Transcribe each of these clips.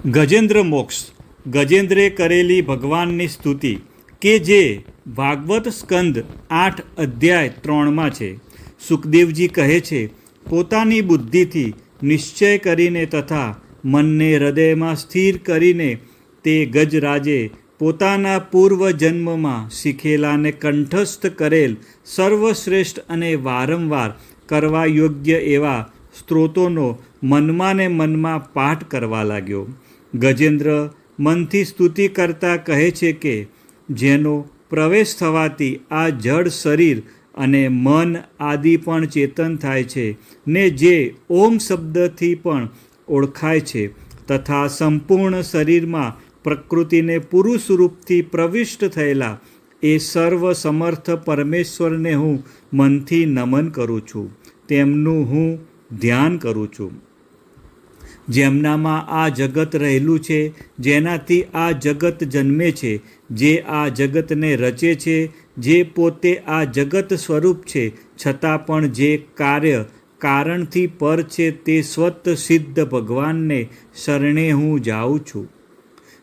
ગજેન્દ્ર મોક્ષ. ગજેન્દ્રે કરેલી ભગવાનની સ્તુતિ, કે જે ભાગવત સ્કંદ આઠ અધ્યાય ત્રણમાં છે. સુખદેવજી કહે છે, પોતાની બુદ્ધિથી નિશ્ચય કરીને તથા મનને હૃદયમાં સ્થિર કરીને તે ગજરાજે પોતાના પૂર્વ જન્મમાં શીખેલાને કંઠસ્થ કરેલ સર્વશ્રેષ્ઠ અને વારંવાર કરવા યોગ્ય એવા સ્ત્રોતોનો મનમાં ને મનમાં પાઠ કરવા લાગ્યો. ગજેન્દ્ર મનથી સ્તુતિ કરતા કહે છે કે, જેનો પ્રવેશ થવાથી આ જડ શરીર અને મન આદિ પણ ચેતન થાય છે ને જે ઓમ શબ્દથી પણ ઓળખાય છે તથા સંપૂર્ણ શરીરમાં પ્રકૃતિને પુરુષ રૂપથી પ્રવિષ્ટ થયેલા એ સર્વ સમર્થ પરમેશ્વરને હું મનથી નમન કરું છું. તેમનું હું ધ્યાન કરું છું. જેમનામાં આ જગત રહેલું છે, જેનાથી આ જગત જન્મે છે, જે આ જગતને રચે છે, જે પોતે આ જગત સ્વરૂપ છે, છતાં પણ જે કાર્ય કારણથી પર છે તે સ્વત સિદ્ધ ભગવાનને શરણે હું જાઉં છું.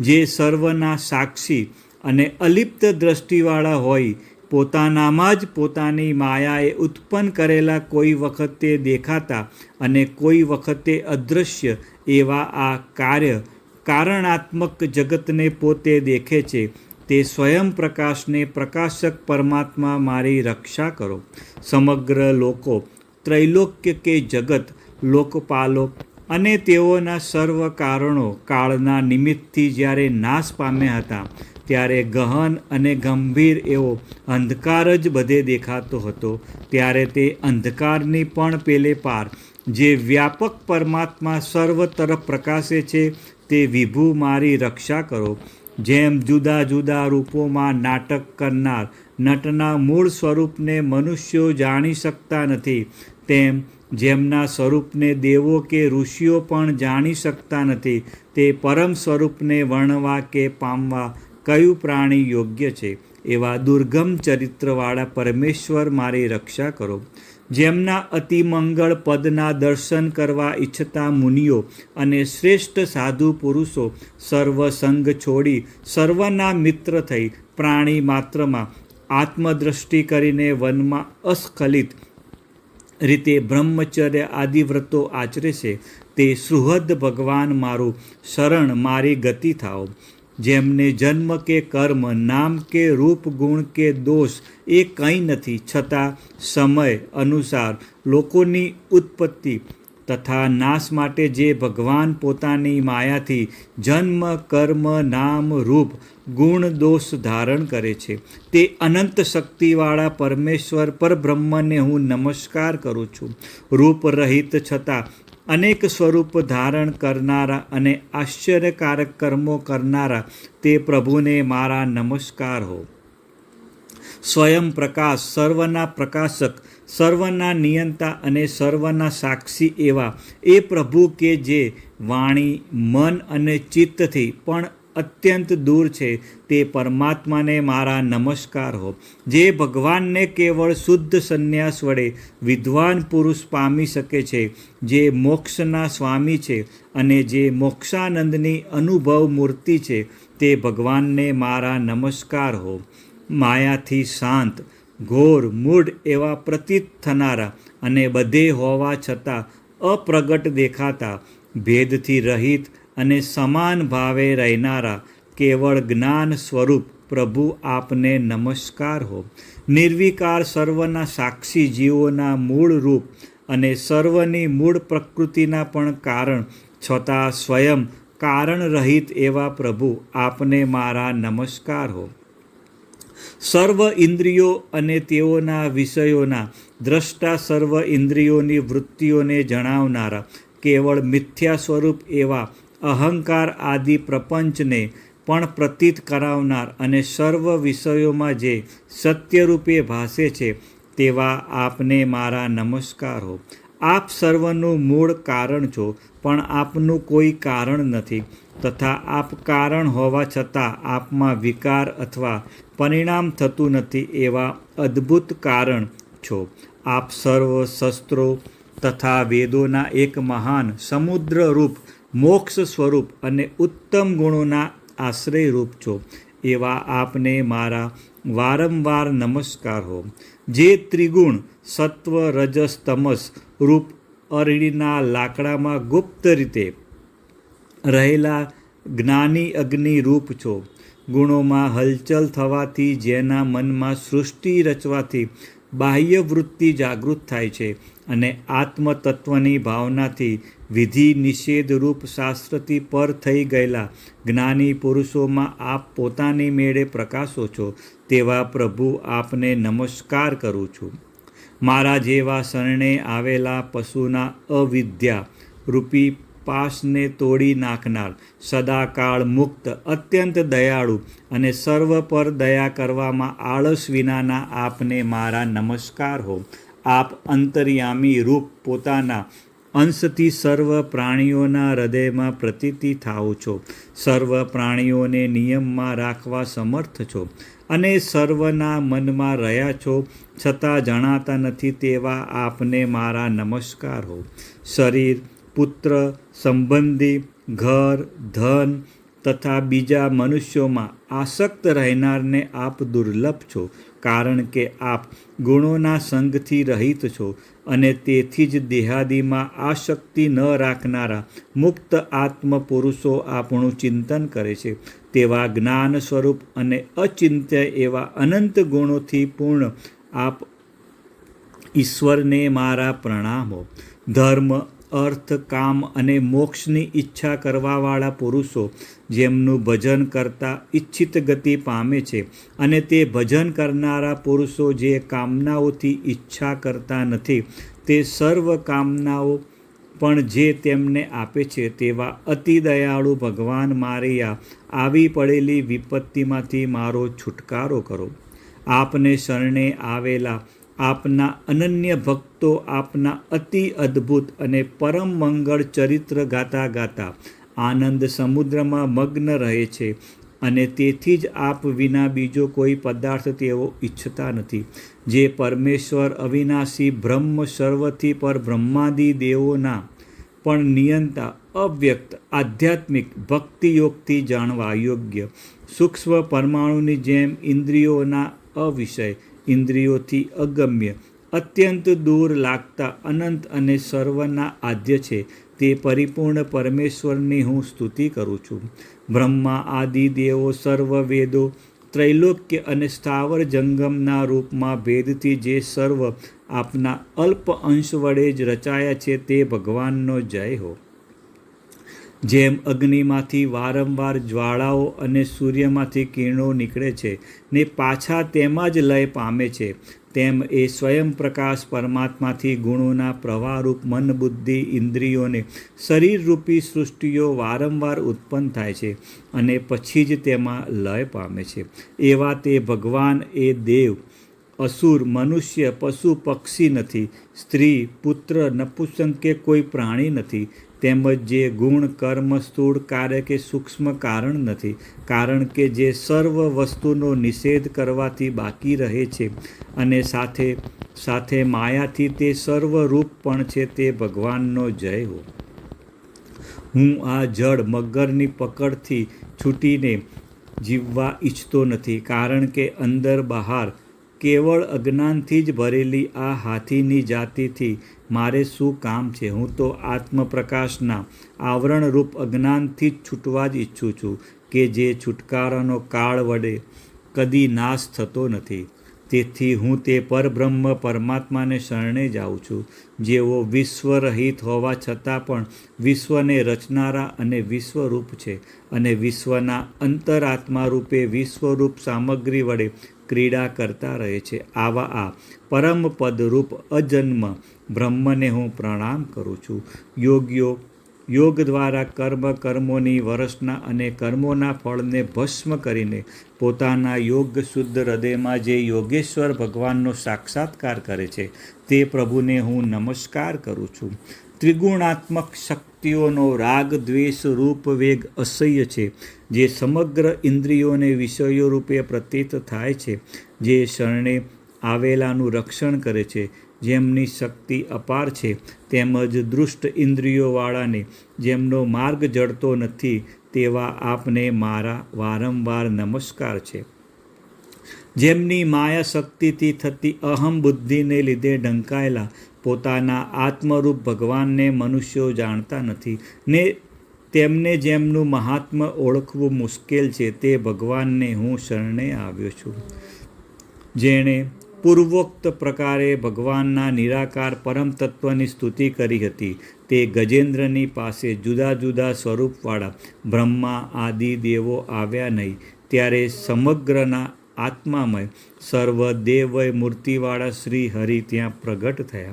જે સર્વના સાક્ષી અને અલિપ્ત દ્રષ્ટિવાળા હોય પોતાનામાં જ પોતાની માયાએ ઉત્પન્ન કરેલા કોઈ વખતે દેખાતા અને કોઈ વખતે અદૃશ્ય એવા આ કાર્ય કારણાત્મક જગતને પોતે દેખે છે, તે સ્વયં પ્રકાશને પ્રકાશક પરમાત્મા મારી રક્ષા કરો. સમગ્ર લોકો, ત્રૈલોક્ય કે જગત લોકપાલો અને તેઓના સર્વ કારણો કાળના નિમિત્તથી જ્યારે નાશ પામ્યા હતા ત્યારે ગહન અને ગંભીર એવો અંધકાર જ બધે દેખાતો હતો. ત્યારે તે અંધકારની પણ પેલે પાર, જે વ્યાપક પરમાત્મા સર્વ તરફ પ્રકાશે છે, તે વિભુ મારી રક્ષા કરો. જેમ જુદા જુદા રૂપોમાં નાટક કરનાર નટના મૂળ સ્વરૂપને મનુષ્યો જાણી શકતા નથી, તેમ જેમના સ્વરૂપને દેવો કે ઋષિઓ પણ જાણી શકતા નથી, તે પરમ સ્વરૂપને વર્ણવા કે પામવા કયું પ્રાણી યોગ્ય છે? એવા દુર્ગમ ચરિત્રવાળા પરમેશ્વર મારી રક્ષા કરો. જેમના અતિમંગળ પદના દર્શન કરવા ઈચ્છતા મુનિઓ અને શ્રેષ્ઠ સાધુ પુરુષો સર્વસંગ છોડી સર્વના મિત્ર થઈ પ્રાણી માત્રમાં આત્મદ્રષ્ટિ કરીને વનમાં અસ્ખલિત રીતે બ્રહ્મચર્ય આદિ વ્રતો આચરે છે. તે સુહદ ભગવાન મારું શરણ, મારી ગતિ થાઓ. જેમને જન્મ કે કર્મ, નામ કે રૂપ, ગુણ કે દોષ એ કંઈ નથી, છતાં સમય અનુસાર લોકોની ઉત્પત્તિ તથા નાશ માટે જે ભગવાન પોતાની માયાથી જન્મ, કર્મ, નામ, રૂપ, ગુણ, દોષ ધારણ કરે છે. તે અનંત શક્તિવાળા પરમેશ્વર પરબ્રહ્મને હું નમસ્કાર કરું છું. રૂપ રહિત છતાં અનેક સ્વરૂપ ધારણ કરનારા અને આશ્ચર્યકારક કર્મો કરનારા તે પ્રભુને મારા નમસ્કાર હો. સ્વયં પ્રકાશ સર્વના પ્રકાશક, સર્વના નિયંતા અને સર્વના સાક્ષી એવા એ પ્રભુ કે જે વાણી, મન અને ચિત્તથી પણ અત્યંત દૂર છે, તે પરમાત્માને મારા નમસ્કાર હો. જે ભગવાનને કેવળ શુદ્ધ સંન્યાસ વડે વિદ્વાન પુરુષ પામી શકે છે, જે મોક્ષના સ્વામી છે અને જે મોક્ષાનંદની અનુભવ મૂર્તિ છે, તે ભગવાનને મારા નમસ્કાર હો. માયાથી શાંત, ઘોર, મૂઢ એવા પ્રતીત થનારા અને બધે હોવા છતાં અપ્રગટ દેખાતા, ભેદથી રહિત અને સમાન ભાવે રહેનારા કેવળ જ્ઞાન સ્વરૂપ પ્રભુ આપને નમસ્કાર હો. નિર્વિકાર સર્વના સાક્ષી જીવોના મૂળ રૂપ અને સર્વની મૂળ પ્રકૃતિના પણ કારણ છતાં સ્વયં કારણ રહિત એવા પ્રભુ આપને મારા નમસ્કાર હો. સર્વ ઇન્દ્રિયો અને તેઓના વિષયોના દ્રષ્ટા સર્વ ઇન્દ્રિયોની વૃત્તિઓને જણાવનારા કેવળ મિથ્યા સ્વરૂપ એવા અહંકાર આદિ પ્રપંચને પણ પ્રતીત કરાવનાર અને સર્વ વિષયોમાં જે સત્યરૂપે ભાસે છે, તેવા આપને મારા નમસ્કાર. આપ સર્વનું મૂળ કારણ છો, પણ આપનું કોઈ કારણ નથી. તથા આપ કારણ હોવા છતાં આપમાં વિકાર અથવા પરિણામ થતું નથી એવા અદ્ભુત કારણ છો. આપ સર્વ શસ્ત્રો તથા વેદોના એક મહાન સમુદ્ર રૂપ મોક્ષ સ્વરૂપ અને ઉત્તમ ગુણોના આશ્રયરૂપ છો. એવા આપને મારા વારંવાર નમસ્કાર હો. જે ત્રિગુણ સત્વ રજસ તમસ રૂપ અરણીના લાકડામાં ગુપ્ત રીતે રહેલા જ્ઞાની અગ્નિ રૂપ છો. ગુણોમાં હલચલ થવાથી જેના મનમાં સૃષ્ટિ રચવાથી બાહ્ય વૃત્તિ જાગૃત થાય છે અને આત્મતત્વની ભાવનાથી વિધિ નિષેધરૂપ શાસ્ત્રથી પર થઈ ગયેલા જ્ઞાની પુરુષોમાં આપ પોતાની મેળે પ્રકાશો છો, તેવા પ્રભુ આપને નમસ્કાર કરું છું. મારા જેવા શરણે આવેલા પશુના અવિદ્યા રૂપી પાશને તોડી નાખનાર, સદાકાળ મુક્ત, અત્યંત દયાળુ અને સર્વ પર દયા કરવામાં આળસ વિનાના આપને મારા નમસ્કાર હો. આપ અંતર્યામી રૂપ પોતાના અંશથી સર્વ પ્રાણીઓના હૃદયમાં પ્રતીતિ થાઓ છો. સર્વ પ્રાણીઓને નિયમમાં રાખવા સમર્થ છો અને સર્વના મનમાં રહ્યા છો. છતાં જણાતા નથી તેવા આપને મારા નમસ્કાર. હો શરીર, પુત્ર, સંબંધી, ઘર, ધન તથા બીજા મનુષ્યોમાં આસક્ત રહેનારને આપ દુર્લભ છો, કારણ કે આપ ગુણોના સંગથી રહિત છો અને તેથી જ દેહાદીમાં આસક્તિ ન રાખનારા મુક્ત આત્મ પુરુષો આપણું ચિંતન કરે છે. તેવા જ્ઞાન સ્વરૂપ અને અચિંત્ય એવા અનંત ગુણોથી પૂર્ણ આપ ઈશ્વરને મારા પ્રણામો. ધર્મ અર્થ, કામ અને મોક્ષની ઈચ્છા કરવાવાળા પુરુષો જેમનું ભજન કરતા ઈચ્છિત ગતિ પામે છે અને તે ભજન કરનારા પુરુષો જે કામનાઓથી ઈચ્છા કરતા નથી, તે સર્વ કામનાઓ પણ જે તેમને આપે છે તેવા અતિ દયાળુ ભગવાન મારિયા આવી પડેલી વિપત્તિમાંથી મારો છુટકારો કરો. આપને શરણે આવેલા આપના અનન્ય ભક્તો આપના અતિ અદ્ભુત અને પરમ મંગળ ચરિત્ર ગાતા ગાતા આનંદ સમુદ્રમાં મગ્ન રહે છે અને તેથી જ આપ વિના બીજો કોઈ પદાર્થ તેઓ ઈચ્છતા નથી. જે પરમેશ્વર અવિનાશી બ્રહ્મ સર્વથી પર બ્રહ્માદિ દેવોના પણ નિયંતા, અવ્યક્ત, આધ્યાત્મિક ભક્તિયોગથી જાણવા યોગ્ય. સૂક્ષ્મ પરમાણુની જેમ ઇન્દ્રિયોના અવિષય ઇન્દ્રિયોથી અગમ્ય, અત્યંત દૂર લાગતા અનંત અને સર્વના આદ્ય છે. તે પરિપૂર્ણ પરમેશ્વરની હું સ્તુતિ કરું છું. બ્રહ્મા, આદિ, દેવો, સર્વ વેદો, ત્રૈલોક્ય અને સ્થાવર જંગમના રૂપમાં ભેદથી જે સર્વ આપના અલ્પ અંશ વડે જ રચાયા છે તે ભગવાનનો જય હો. જેમ અગ્નિમાંથી વારંવાર જ્વાળાઓ અને સૂર્યમાંથી કિરણો નીકળે છે ને પાછા તેમાં જ લય પામે છે, તેમ એ સ્વયં પ્રકાશ પરમાત્માથી ગુણોના પ્રવાહરૂપ મન, બુદ્ધિ ઇન્દ્રિયોને શરીરરૂપી સૃષ્ટિઓ વારંવાર ઉત્પન્ન થાય છે અને પછી જ તેમાં લય પામે છે. એવા તે ભગવાન, એ દેવ, અસુર, મનુષ્ય, પશુ, પક્ષી નથી, સ્ત્રી, પુત્ર, નપુંસક કે કોઈ પ્રાણી નથી તેમજ જે ગુણ, કર્મ, સ્થૂળ, કાર્ય કે સૂક્ષ્મ કારણ નથી, કારણ કે જે સર્વ વસ્તુનો નિષેધ કરવાથી બાકી રહે છે અને સાથે સાથે માયાથી તે સર્વરૂપ પણ છે તે ભગવાનનો જય હો. હું આ જળ મગરની પકડથી છૂટીને જીવવા ઈચ્છતો નથી, કારણ કે અંદર બહાર કેવળ અજ્ઞાનથી જ ભરેલી આ હાથીની જાતિથી મારે શું કામ છે? હું તો આત્મપ્રકાશના આવરણરૂપ અજ્ઞાનથી જ છૂટવા જ ઈચ્છું છું કે જે છુટકારાનો કાળ વડે કદી નાશ થતો નથી. તેથી હું તે પરબ્રહ્મ પરમાત્માને શરણે જાઉં છું. જેઓ વિશ્વરહિત હોવા છતાં પણ વિશ્વને રચનારા અને વિશ્વરૂપ છે અને વિશ્વના અંતરાત્મા રૂપે વિશ્વરૂપ સામગ્રી વડે ક્રીડા કરતા રહે છે. આવા આ પરમ પદરૂપ અજન્મ બ્રહ્મને હું પ્રણામ કરું છું. યોગ્યો યોગ દ્વારા કર્મ કર્મોની વરસના અને કર્મોના ફળને ભસ્મ કરીને પોતાના યોગ શુદ્ધ હૃદયમાં જે યોગેશ્વર ભગવાનનો સાક્ષાત્કાર કરે છે, તે પ્રભુને હું નમસ્કાર કરું છું. ત્રિગુણાત્મક શક્તિઓનો રાગ, દ્વેષ, રૂપ, વેગ અસહ્ય છે, જે સમગ્ર ઇન્દ્રિયોને વિષયો રૂપે પ્રતીત થાય છે, જે શરણે આવેલાનું રક્ષણ કરે છે, જેમની શક્તિ અપાર છે, તેમજ દુષ્ટ ઇન્દ્રિયોવાળાને જેમનો માર્ગ જડતો નથી, તેવા આપને મારા વારંવાર નમસ્કાર છે. જેમની માયા શક્તિથી થતી અહમ બુદ્ધિને લીધે ઢંકાયેલા પોતાના આત્મરૂપ ભગવાનને મનુષ્યો જાણતા નથી. ને તેમને જેમનું મહાત્મ્ય ઓળખવું મુશ્કેલ છે, તે ભગવાનને હું શરણે આવ્યો છું. જેણે પૂર્વોક્ત પ્રકારે ભગવાનના નિરાકાર પરમ તત્વની સ્તુતિ કરી હતી. તે ગજેન્દ્રની પાસે જુદા જુદા સ્વરૂપવાળા બ્રહ્મા, આદિ, દેવો આવ્યા નહીં. ત્યારે સમગ્રના આત્મામય, સર્વ દેવય મૂર્તિવાળા શ્રી હરિ ત્યાં પ્રગટ થયા.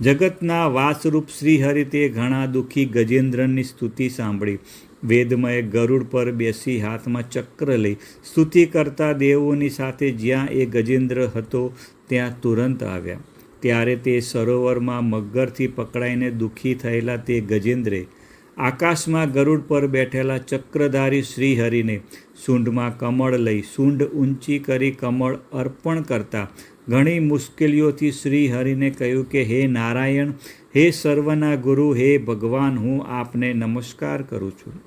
જગતના વાસરૂપ શ્રીહરિ તે ઘણા દુઃખી ગજેન્દ્રની સ્તુતિ સાંભળી. વેદમય ગરુડ પર બેસી હાથમાં ચક્ર લઈ સ્તુતિ કરતા દેવોની સાથે જ્યાં એ ગજેન્દ્ર હતો, ત્યાં તુરંત આવ્યા. ત્યારે તે સરોવરમાં મગરથી પકડાઈને દુઃખી થયેલા તે ગજેન્દ્રે આકાશમાં ગરુડ પર બેઠેલા ચક્રધારી શ્રીહરિને સૂંઢમાં કમળ લઈ સૂંઢ ઊંચી કરી કમળ અર્પણ કરતા ઘણી મુશ્કેલીઓથી શ્રી હરિને કહ્યું કે, હે નારાયણ, હે સર્વના ગુરુ, હે ભગવાન, હું આપને નમસ્કાર કરું છું.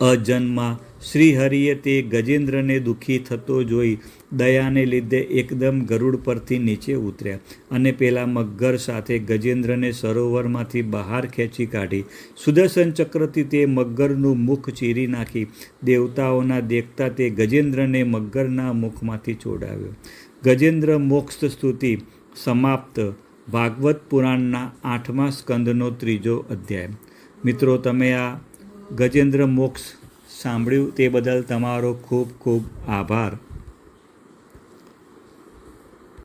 અજન્મા શ્રીહરિએ તે ગજેન્દ્રને દુઃખી થતો જોઈ દયાને લીધે એકદમ ગરુડ પરથી નીચે ઉતર્યા અને પેલા મગર સાથે ગજેન્દ્રને સરોવરમાંથી બહાર ખેંચી કાઢી. સુદર્શન ચક્રથી તે મગરનું મુખ ચીરી નાખી દેવતાઓના દેખતા તે ગજેન્દ્રને મગરના મુખમાંથી છોડાવ્યો. ગજેન્દ્ર મોક્ષ સ્તુતિ સમાપ્ત. ભાગવત પુરાણના આઠમા સ્કંદનો ત્રીજો અધ્યાય. મિત્રો, તમે આ ગજેન્દ્ર મોક્ષ સાંભળ્યું તે બદલ તમારો ખૂબ ખૂબ આભાર.